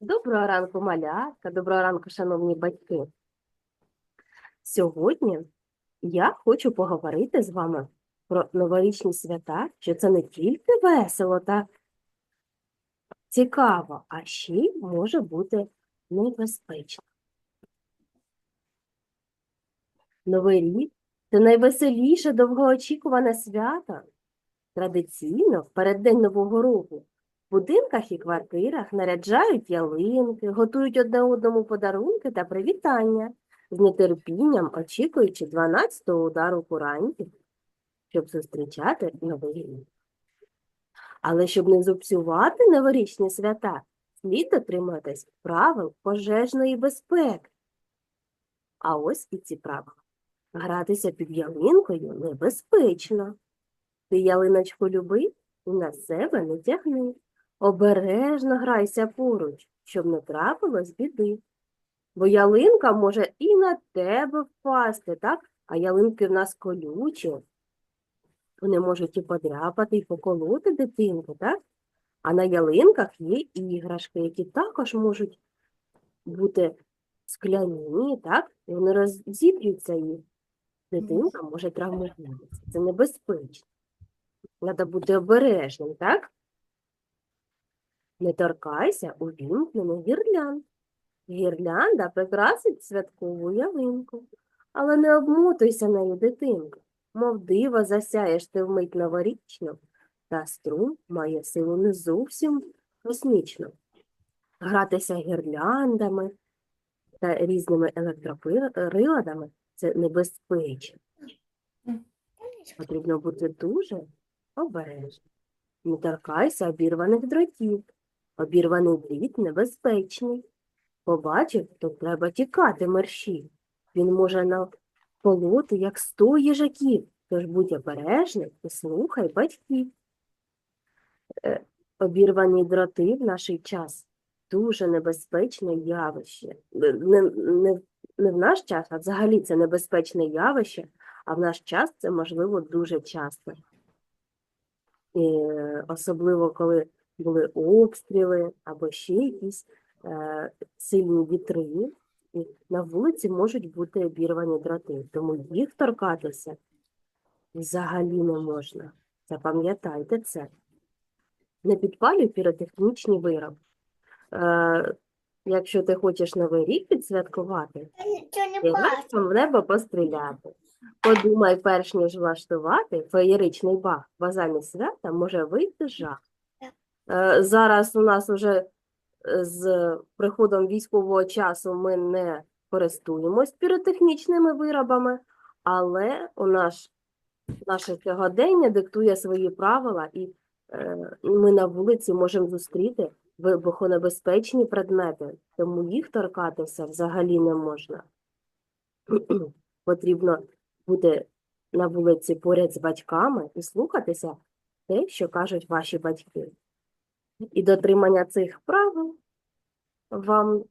Доброго ранку, малятка, доброго ранку, шановні батьки. Сьогодні я хочу поговорити з вами про новорічні свята, що це не тільки весело та цікаво, а ще й може бути небезпечно. Новий рік це найвеселіше довгоочікуване свято. Традиційно в переддень Нового року будинках і квартирах наряджають ялинки, готують одне одному подарунки та привітання, з нетерпінням очікуючи 12-го удару курантів, щоб зустрічати новий рік. Але щоб не зупсувати новорічні свята, слід дотриматись правил пожежної безпеки. А ось і ці правила. Гратися під ялинкою небезпечно. Ти ялиночку люби і на себе не тягни. Обережно грайся поруч, щоб не трапилось біди. Бо ялинка може і на тебе впасти, так? А ялинки в нас колючі. Вони можуть і подряпати, і поколоти дитинку, так? А на ялинках є іграшки, які також можуть бути скляні, так? І вони розіб'ються і дитинка може травмуватися. Це небезпечно. Треба бути обережним, так? Не торкайся увімкнених гірлянд. Гірлянда прикрасить святкову ялинку, але не обмотуйся нею, дитинку. Мов диво засяєш ти вмить новорічну, та струм має силу не зовсім космічну. Гратися гірляндами та різними електроприладами – це небезпечно. Потрібно бути дуже обережним. Не торкайся обірваних дротів. Обірваний дріт небезпечний. Побачив, то треба тікати мерщій. Він може наколоти, як сто їжаків, тож будь обережним і слухай батьків. Е, Обірвані дроти в наш час дуже небезпечне явище. Не, не, не в наш час, а взагалі це небезпечне явище, а в наш час це можливо дуже часто. Е, особливо, коли були обстріли або ще якісь е, сильні вітри, і на вулиці можуть бути обірвані дроти, тому їх торкатися взагалі не можна. Запам'ятайте це. Не підпалюй піротехнічні вироби. Е, якщо ти хочеш новий рік не бачу. в небо постріляти. Подумай, перш ніж влаштувати феєричний бах, бо замість свята може вийти жах. Е, Зараз у нас уже е, з приходом військового часу ми не користуємось піротехнічними виробами, але у нас наше сьогодення диктує свої правила, і е, ми на вулиці можемо зустріти вибухонебезпечні предмети, тому їх торкатися взагалі не можна. Потрібно бути на вулиці поряд з батьками і слухатися те, що кажуть ваші батьки. І дотримання цих правил вам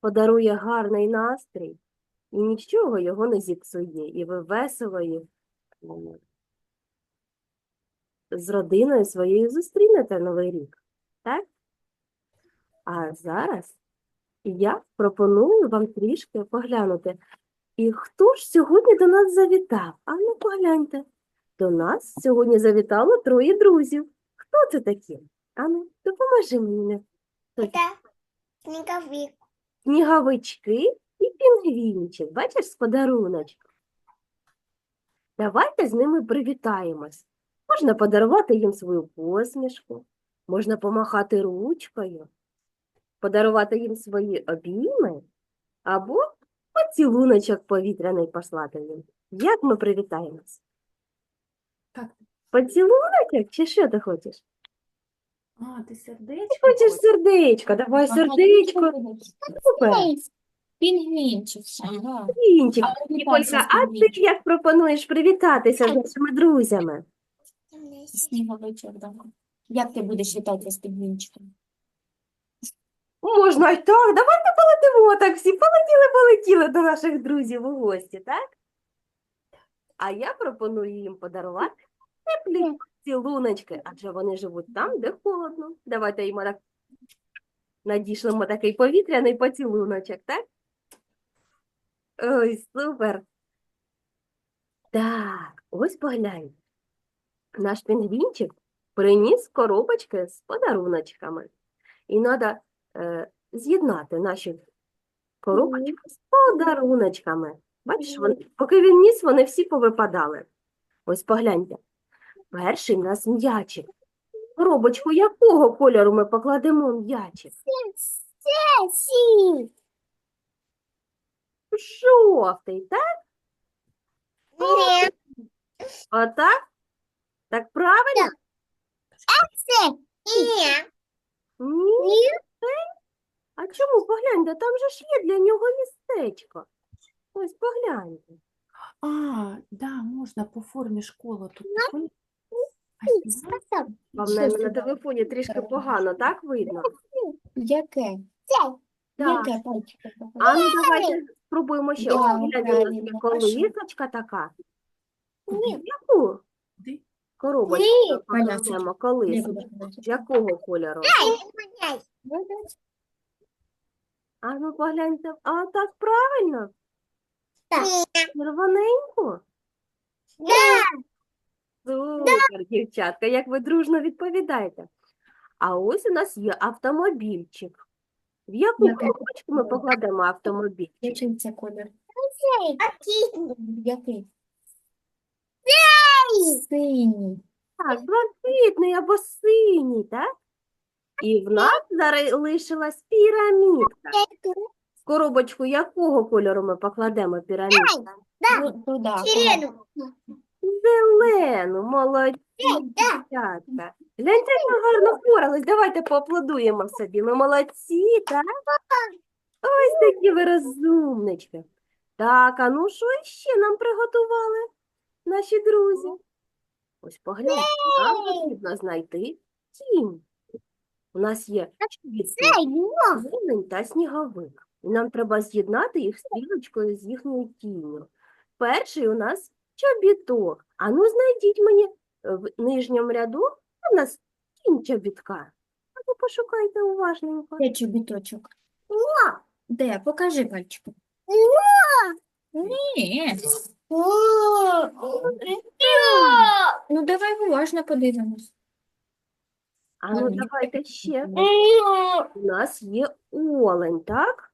подарує гарний настрій, і нічого його не зіпсує, і ви весело і з родиною своєю зустрінете Новий рік. Так? А зараз я пропоную вам трішки поглянути. І хто ж сьогодні до нас завітав? А ну погляньте. До нас сьогодні завітало троє друзів. Хто це такі? Ану, допоможи мені. Это снеговик. Сніговички і пінгвінчик. Бачиш з подаруночком? Давайте з ними привітаємось. Можна подарувати їм свою посмішку, можна помахати ручкою, подарувати їм свої обійми або поцілуночок повітряний послати їм. Як ми привітаємось? Поцілуночок чи що ти хочеш? А, ти сердечко? Хочеш сердечко? Давай сердечко. Супер. Пінгвінчик. Ага. А Ніколька, а ти як пропонуєш привітатися з нашими друзями? Сніговичок, да. Як ти будеш вітати з пінгвінчиком? Можна й так. Давайте полетимо так всі. Полетіли, полетіли до наших друзів у гості, так? А я пропоную їм подарувати теплі цілуночки, адже вони живуть там, де холодно. Давайте їм так надішлемо такий повітряний поцілуночок, так? Ой, супер. Так, ось поглянь. Наш пінгвінчик приніс коробочки з подаруночками. І треба е, з'єднати наші коробочки з подаруночками. Бачиш, вони, поки він ніс, вони всі повипадали. Ось погляньте. Перший у нас м'ячик. Коробочку якого кольору ми покладемо м'ячик? Сі. Жовтий, так? Ні. Отак? Так правильно? Ні. Ні. А чому? Погляньте, там же ж є для нього містечко. Ось погляньте. А, да, можна по формі школи тут. Сюди? Вам на, на телефоні трішки погано, так видно? Яке? Так. Яке пальчико? А ну давайте спробуємо ще. Ось Да, у нас правильно, є колисочка така. Куди? Яку коробочку Ні. покладемо? Колисочку. З якого кольору? А ну погляньте, а так правильно? Червоненько? Супер, дівчатка, як ви дружно відповідаєте. А ось у нас є автомобільчик. В яку коробочку ми покладемо автомобільчик? Який це колір? Який? Синій. Так, блакитний або синій, так? І в нас залишилась пірамідка. В коробочку якого кольору ми покладемо пірамідку? Ну, туди. Зелену, молодці, дівчатка. Гляньте, як ми гарно впорались. Давайте поаплодуємо собі. Ми молодці, так? Ось такі ви розумнички. Так, а ну що ще нам приготували наші друзі? Ось погляньте, нам потрібно знайти тінь. У нас є зелень та сніговик. І нам треба з'єднати їх стрілочкою з їхньою тінню. Перший у нас чобіток. А ну знайдіть мені е, в нижньому ряду у нас тінь чобітка. А ну пошукайте уважненько. Де чобіточок? Де? Покажи пальчиком. Ні. Ну, давай уважно подивимось. А ну давайте ще. У нас є олень, так?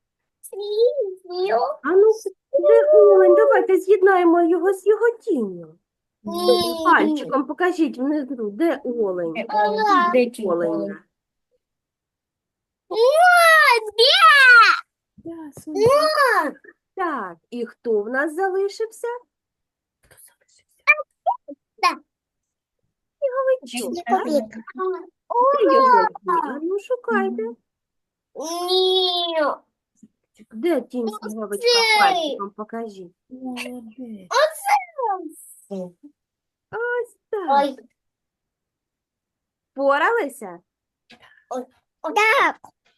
А ну, де олень? Давайте з'єднаємо його з його тінню. Пальчиком покажіть внизу, де олень? Де Олень. Так, і хто в нас залишився? хто залишився? Сніговичок. так? Де його? Ну шукайте. Де тінь сніговичка? Пальчиком покажіть. Молодець. Ось так. Поралися?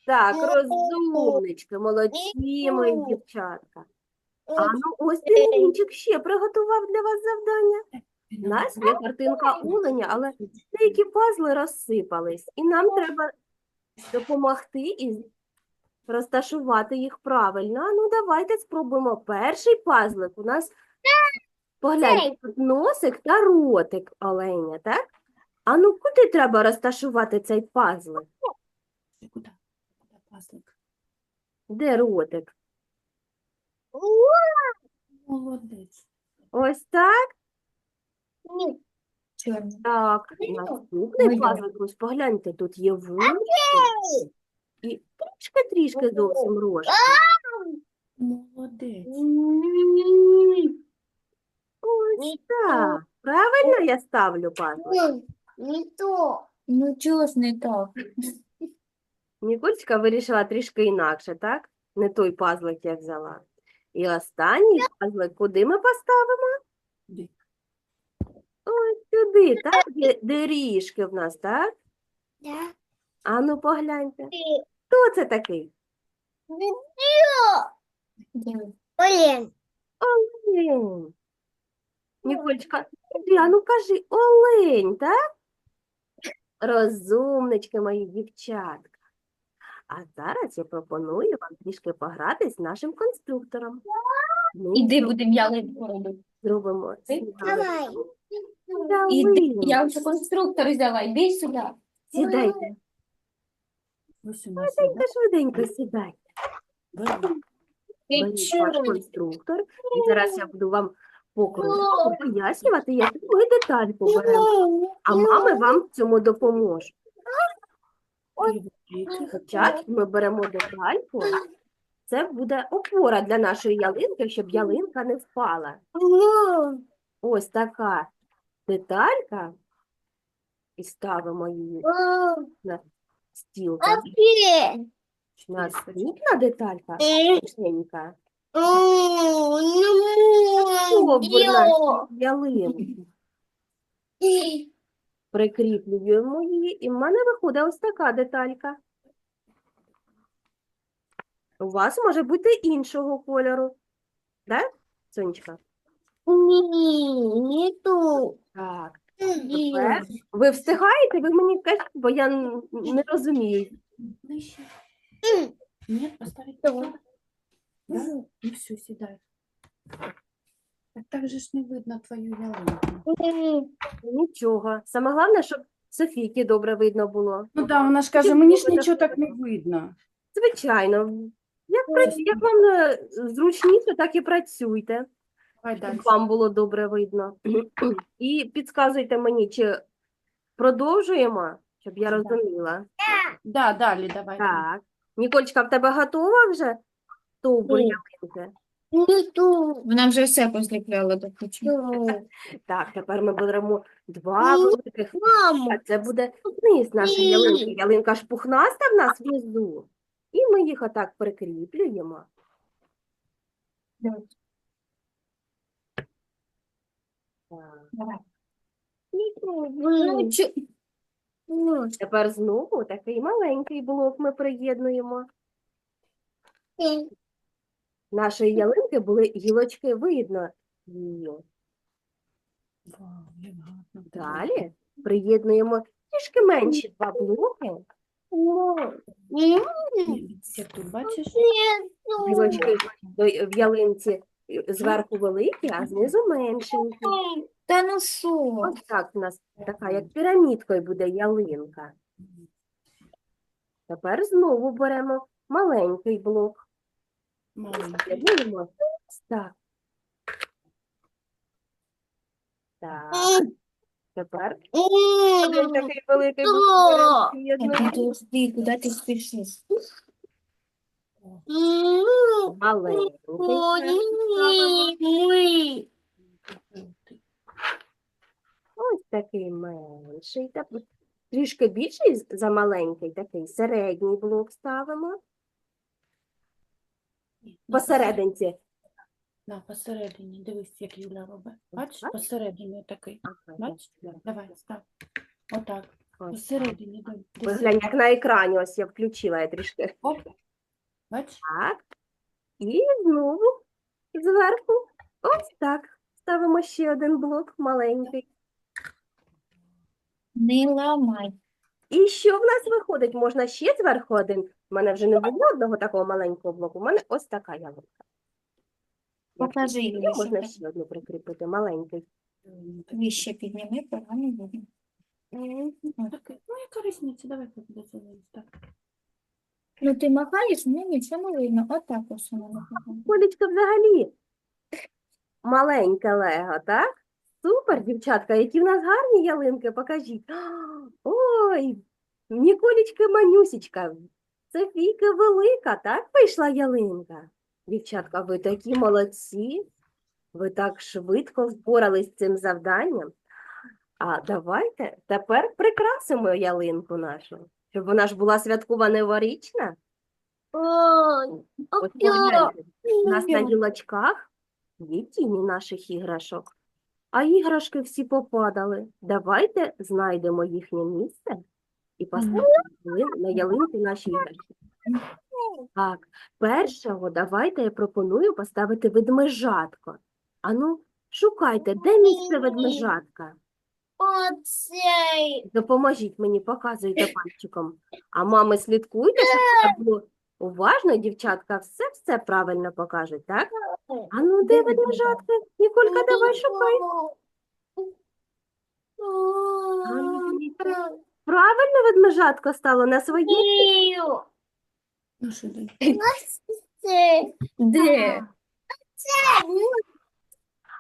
Так, розумнички, молодці мої дівчатка. А ну ось Пінгвінчик ще приготував для вас завдання. У нас є картинка оленя, але деякі пазли розсипались, і нам треба допомогти і розташувати їх правильно. А ну давайте спробуємо. Перший пазлик у нас погляньте, носик та ротик оленя, так? А ну куди треба розташувати цей пазлик? Куди? Куди пазлик? Де ротик? Молодець. Ось так. Чорний. Так, наступний пазлик, ось погляньте, тут є вушки трішки-трішки зовсім рожки. Молодець. Ось так. Правильно я ставлю пазлик? Не то. Ну, чого ж не так? Нікольська вирішила трішки інакше, так? Не той пазлик я взяла. І останній пазлик куди ми поставимо? Куди? Ось сюди, так? Де, де ріжки в нас, так? Да. А ну погляньте. Хто це такий? Олень. Олень. Ніколечка, іди, а ну кажи, олень, так? Розумнички мої дівчатка. А зараз я пропоную вам трішки погратись з нашим конструктором. Ми Іди будемо ялинку робити. зробимо Давай. Іди, я вже конструктор взяла, іди сюди. Сідайте, швиденько, швиденько сідайте. Ти Беріть ваш чого? конструктор, і зараз я буду вам по пояснювати, яку ми детальку беремо. А мами вам в цьому допоможуть. Спочатку ми беремо детальку. Це буде опора для нашої ялинки, щоб ялинка не впала. Ось така деталька. І ставимо її на стіл. так. Наступна деталька маленька. Стовбур нашої ялинки. Прикріплюємо її, і в мене виходить ось така деталька. У вас може бути іншого кольору. Так, Сонечка? Нету. Так. Тепер ви встигаєте? Ви мені кажіть, бо я н- не розумію. Ні, поставить Давай. Да? Ну все, сідай. Так, так же ж не видно твою ялинку. Нічого. Саме головне, щоб Софійки добре видно було. Ну так, вона ж каже, мені ж нічого так не видно. Звичайно. Як, пра- як вам е, зручніше, так і працюйте. Давай щоб вам було добре видно. І підказуйте мені, чи продовжуємо, щоб я розуміла. Да, далі, давай. Так. Нікольчка, в тебе готова вже Ні. ялинки? Вона вже все позліпляла до кучі. Так, тепер ми беремо два Ні. великих, Мама. а це буде низ нашої Ні. ялинки. Ялинка ж пухнаста в нас внизу. І ми їх отак прикріплюємо. Так. Давай. Ну, Ну, Тепер знову такий маленький блок ми приєднуємо. Нашої ялинки були гілочки видно. Далі приєднуємо трішки менші два блоки. бачиш? Гілочки в ялинці зверху великі, а знизу меншенькі. Та ну що? Ось так у нас така, як пірамідкою буде ялинка. Тепер знову беремо маленький блок. Маленький. Так. Так. Тепер один такий великий блок куди ти спішиш? Маленький. Ось такий менший, трішки більший за маленький, такий середній блок ставимо. Посерединці. На, посередині. Дивись, як Юля робить. Бачиш, посередині такий. Бачиш? Давай, став. Отак. Посередині. дивись. Ви як на екрані, ось я включила я трішки. Оп. Бачиш? Так. І знову зверху. Ось так. Ставимо ще один блок маленький. Не ламай. І що в нас виходить? Можна ще зверху один. У мене вже не було одного такого маленького блоку. У мене ось така ялинка. Покажи, Юлія, можна ще одну прикріпити, маленький. Вище підніми, погано. Такий. Ну, яка різниця? Давай буде це так. Ну ти махаєш, мені нічого не видно. Отак ось вона махає. Колечка взагалі маленьке лего, так? Супер, дівчатка, які в нас гарні ялинки, покажіть. Ой, Ніколічка манюсічка, Софійка велика, так вийшла ялинка? Дівчатка, ви такі молодці, ви так швидко впорались з цим завданням. А давайте тепер прикрасимо ялинку нашу, щоб вона ж була святкова новорічна. От погляньте, у нас на гілочках є тіні наших іграшок, а іграшки всі попадали. Давайте знайдемо їхнє місце і поставимо на ялинки наші іграшки. Так, першого давайте я пропоную поставити ведмежатко. Ану, шукайте, де місце ведмежатка? Оцей. Допоможіть мені, показуйте пальчиком. А мами слідкуйте, щоб це було уважно, дівчатка все все правильно покажуть, так? А ну де ведмежатка? Ніколька, давай шукай. А ну, дивіться. Правильно ведмежатко стало на своє? Ію. Ну що ти? Де?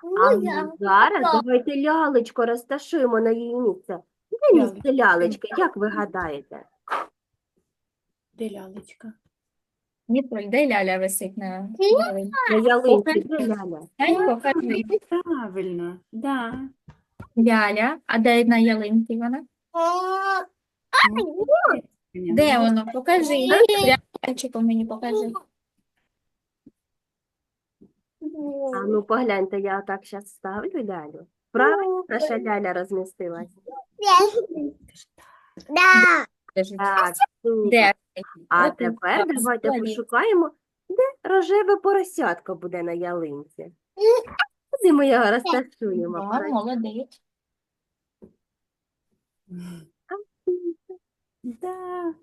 А Ну, я. зараз давайте лялечко розташуємо на її місце. Де місце лялечки, як ви гадаєте? Де лялечка? Ніколь, де ляля висить на ялинці? На ялинці, де ляля? Дай покажи. Правильно, да. Ляля, а де на ялинці вона? Де воно? Покажи. Пальчиком мені покажи. А ну погляньте, я отак зараз ставлю лялю. Правильно наша ляля розмістилась? Да. Так, супер. Де? А тепер давайте пошукаємо, де рожеве поросятко буде на ялинці. Куди ми його розташуємо? Да, молодець. Да.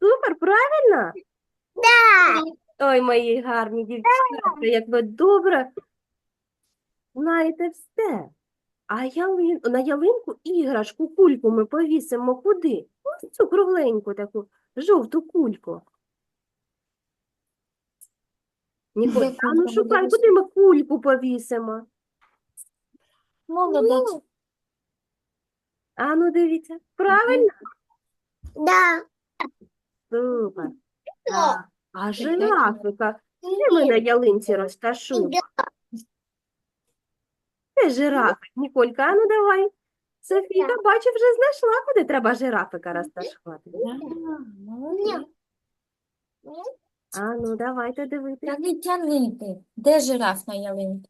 Супер, правильно? Да. Ой, мої гарні дівчатка, як ви добре знаєте все. А ялин... на ялинку іграшку, кульку ми повісимо куди? Ось цю кругленьку таку жовту кульку. Ніколь, Де а ну шукай, куди ми кульку повісимо? Молодець. А ну дивіться, правильно? Да. Супер. Так. А жирафика, де ми на ялинці розташуємо? Де жирафик? Ніколька, а ну давай. Софійка, бачу, вже знайшла, куди треба жирафика розташувати. А ну, давайте дивитися. Тягни, тягни ти. Де жираф на ялинці?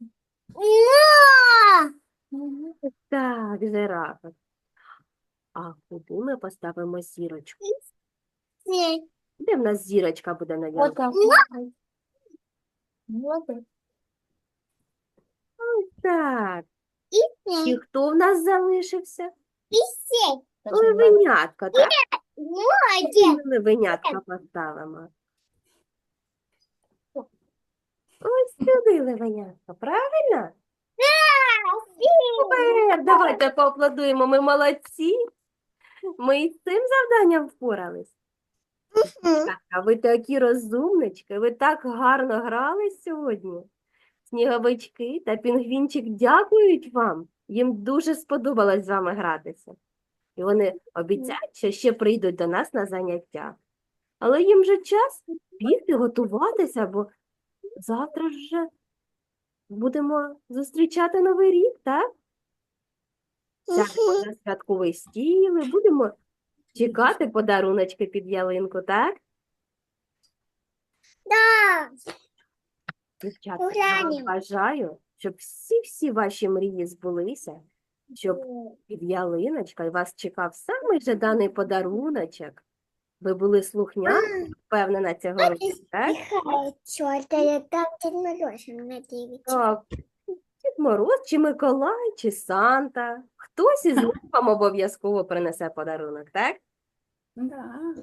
Так, жирафик. А куди ми поставимо зірочку? Це. Де в нас зірочка буде на ялинці? Отак. Молодець. Так. І хто в нас залишився? Це. Левенятка, так? Молодець. Левенятка поставимо. Ось сюди левенятка, правильно? Супер! Давайте поаплодуємо, ми молодці. Ми із цим завданням впорались. А ви такі розумнички, ви так гарно грали сьогодні. Сніговички та пінгвінчик дякують вам. Їм дуже сподобалось з вами гратися. І вони обіцяють, що ще прийдуть до нас на заняття. Але їм вже час бігти, готуватися, бо завтра вже будемо зустрічати Новий рік, так? Сядемо за святковий стіл будемо чекати подаруночки під ялинку, так? Да. Дівчатка, я вам бажаю, щоб всі-всі ваші мрії збулися, щоб під ялиночкою вас чекав самий жаданий подаруночок. Ви були слухняні, впевнена цього року, так? Чорта, я там Дід Мороз надіється. Так. Дід Мороз, чи Миколай, чи Санта. Хтось із них вам обов'язково принесе подарунок, так? Да.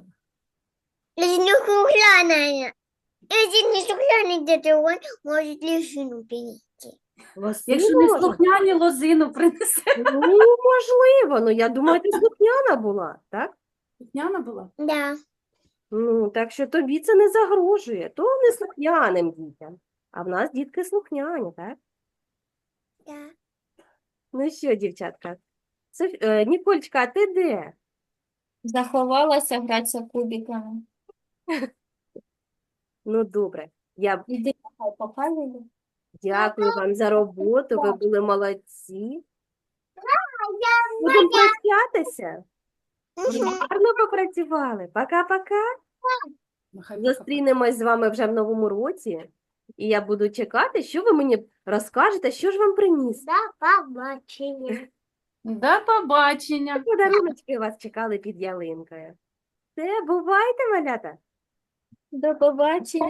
Если не кругляная. Если не кругляный где-то он может лишину принести. Якщо не слухняні, лозину принесе. Ну, можливо, ну я думаю, ти слухняна була, так? Слухняна була? Да. Ну, так що тобі це не загрожує, то не слухняним дітям. А в нас дітки слухняні, так? Да. Ну що, дівчатка? Соф... е, Нікольчка, а ти де? Заховалася гратися кубиками. Ну, добре. Я Іди, нехай показує. дякую вам за роботу, ви були молодці. Будемо прощатися. Гарно попрацювали. Пока-пока. Зустрінемось з вами вже в новому році. І я буду чекати, що ви мені розкажете, що ж вам приніс. До побачення. До побачення. Подаруночки вас чекали під ялинкою. Все, бувайте, малята. До побачення.